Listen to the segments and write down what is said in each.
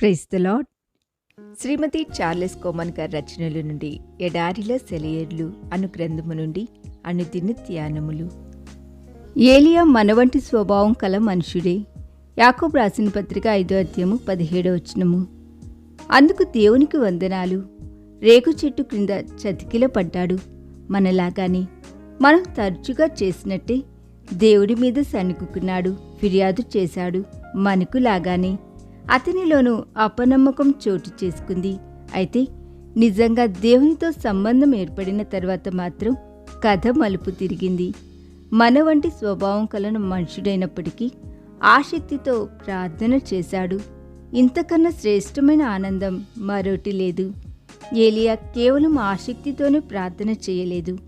Praise the lord Shrimati Charles Cowman గారి రచనల నుండి ఎడారిలో సెలయేర్లు అను గ్రంథము నుండి అనుదిన ధ్యానములు. ఏలియా మనవంటి స్వభావం కల మనుషుడే. యాకోబు రాసిన పత్రిక ఐదో అధ్యాయము పదిహేడో వచనము. అందుకు దేవునికి వందనాలు. రేగు చెట్టు క్రింద చతికిల పడ్డాడు. మనలాగానే మనం తరచుగా చేసినట్టే దేవుడి మీద సణుకున్నాడు ఫిర్యాదు చేశాడు. మనకు లాగానే అతనిలోనూ అపనమ్మకం చోటు చేసుకుంది. అయితే నిజంగా దేవునితో సంబంధం ఏర్పడిన తర్వాత మాత్రం కథ మలుపు తిరిగింది. మన వంటి స్వభావం కలను మనుషుడైనప్పటికీ ఆసక్తితో ప్రార్థన చేశాడు. ఇంతకన్నా శ్రేష్టమైన ఆనందం మరోటి లేదు. ఏలియా కేవలం ఆసక్తితోనే ప్రార్థన చేయలేదు.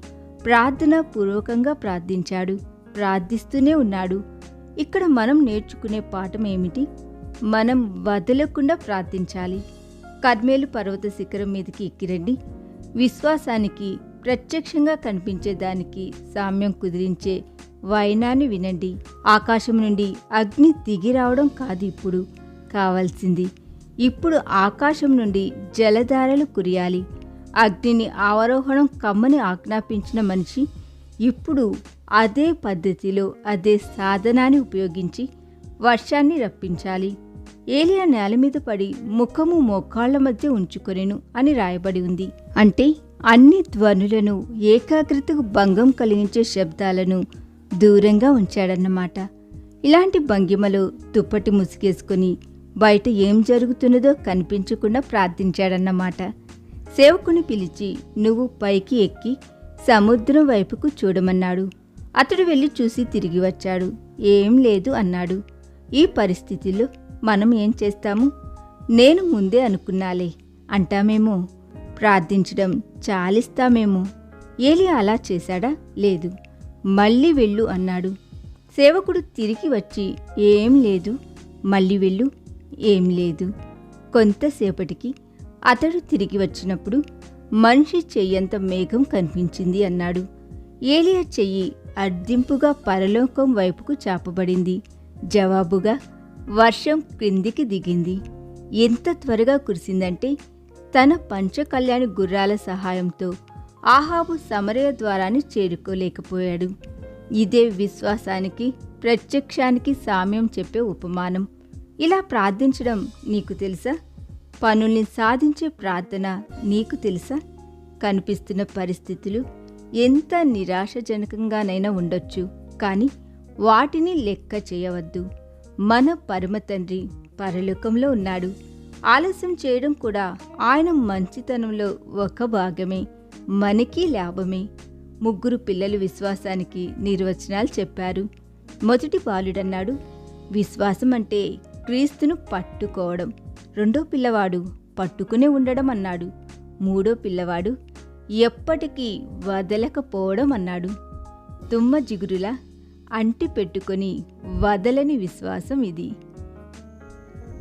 ప్రార్థన పూర్వకంగా ప్రార్థించాడు. ప్రార్థిస్తూనే ఉన్నాడు. ఇక్కడ మనం నేర్చుకునే పాఠం ఏమిటి? మనం వదలకుండా ప్రార్థించాలి. కర్మేలు పర్వత శిఖరం మీదకి ఎక్కిరండి. విశ్వాసానికి ప్రత్యక్షంగా కనిపించే దానికి సామ్యం కుదిరించే వైనాన్ని వినండి. ఆకాశం నుండి అగ్ని దిగి రావడం కాదు ఇప్పుడు కావాల్సింది. ఇప్పుడు ఆకాశం నుండి జలధారలు కురియాలి. అగ్నిని ఆవరోహణం కమ్మని ఆజ్ఞాపించిన మనిషి ఇప్పుడు అదే పద్ధతిలో అదే సాధనాన్ని ఉపయోగించి వర్షాన్ని రప్పించాలి. ఏలియా నేల మీద పడి ముఖము మోకాళ్ళ మధ్య ఉంచుకొనెను అని రాయబడి ఉంది. అంటే అన్ని ధ్వనులను ఏకాగ్రతకు భంగం కలిగించే శబ్దాలను దూరంగా ఉంచాడన్నమాట. ఇలాంటి భంగిమలో దుప్పటి ముసుగేసుకుని బయట ఏం జరుగుతున్నదో కనిపించకుండా ప్రార్థించాడన్నమాట. సేవకుని పిలిచి నువ్వు పైకి ఎక్కి సముద్రం వైపుకు చూడమన్నాడు. అతడు వెళ్ళి చూసి తిరిగి వచ్చాడు. ఏం లేదు అన్నాడు. ఈ పరిస్థితిలో మనం ఏం చేస్తాము? నేను ముందే అనుకున్నాలే అంటామేమో. ప్రార్థించడం చాలిస్తామేమో. ఏలి అలా చేశాడా? లేదు. మళ్ళీ వెళ్ళు అన్నాడు. సేవకుడు తిరిగి వచ్చి ఏం లేదు. మళ్ళీ వెళ్ళు ఏం లేదు. కొంతసేపటికి అతడు తిరిగి వచ్చినప్పుడు మనిషి చెయ్యంత మేఘం కనిపించింది అన్నాడు. ఏలియా చెయ్యి అర్దింపుగా పరలోకం వైపుకు చాపబడింది. జవాబుగా వర్షం క్రిందికి దిగింది. ఎంత త్వరగా కురిసిందంటే తన పంచకళ్యాణి గుర్రాల సహాయంతో ఆహాబు సమరయ ద్వారాన్ని చేరుకోలేకపోయాడు. ఇదే విశ్వాసానికి ప్రత్యక్షానికి సామ్యం చెప్పే ఉపమానం. ఇలా ప్రార్థించడం నీకు తెలుసా? పనుల్ని సాధించే ప్రార్థన నీకు తెలుసా? కనిపిస్తున్న పరిస్థితులు ఎంత నిరాశజనకంగానైనా ఉండొచ్చు కానీ వాటిని లెక్క చేయవద్దు. మన పరమతండ్రి పరలోకంలో ఉన్నాడు. ఆలస్యం చేయడం కూడా ఆయన మంచితనంలో ఒక భాగమే మనకి లాభమే. ముగ్గురు పిల్లలు విశ్వాసానికి నిర్వచనాలు చెప్పారు. మొదటి బాలుడన్నాడు. విశ్వాసం అంటే క్రీస్తును పట్టుకోవడం. రెండో పిల్లవాడు పట్టుకునే ఉండడం అన్నాడు. మూడో పిల్లవాడు ఎప్పటికీ వదలకపోవడం అన్నాడు. తుమ్మ జిగురులా అంటి పెట్టుకొని వదలని విశ్వాసం ఇది.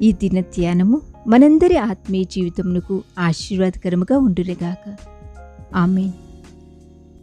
ఈ దిన ధ్యానము మనందరి ఆత్మీయ జీవితమునకు ఆశీర్వాదకరముగా ఉండురేగాక ఆమెన్.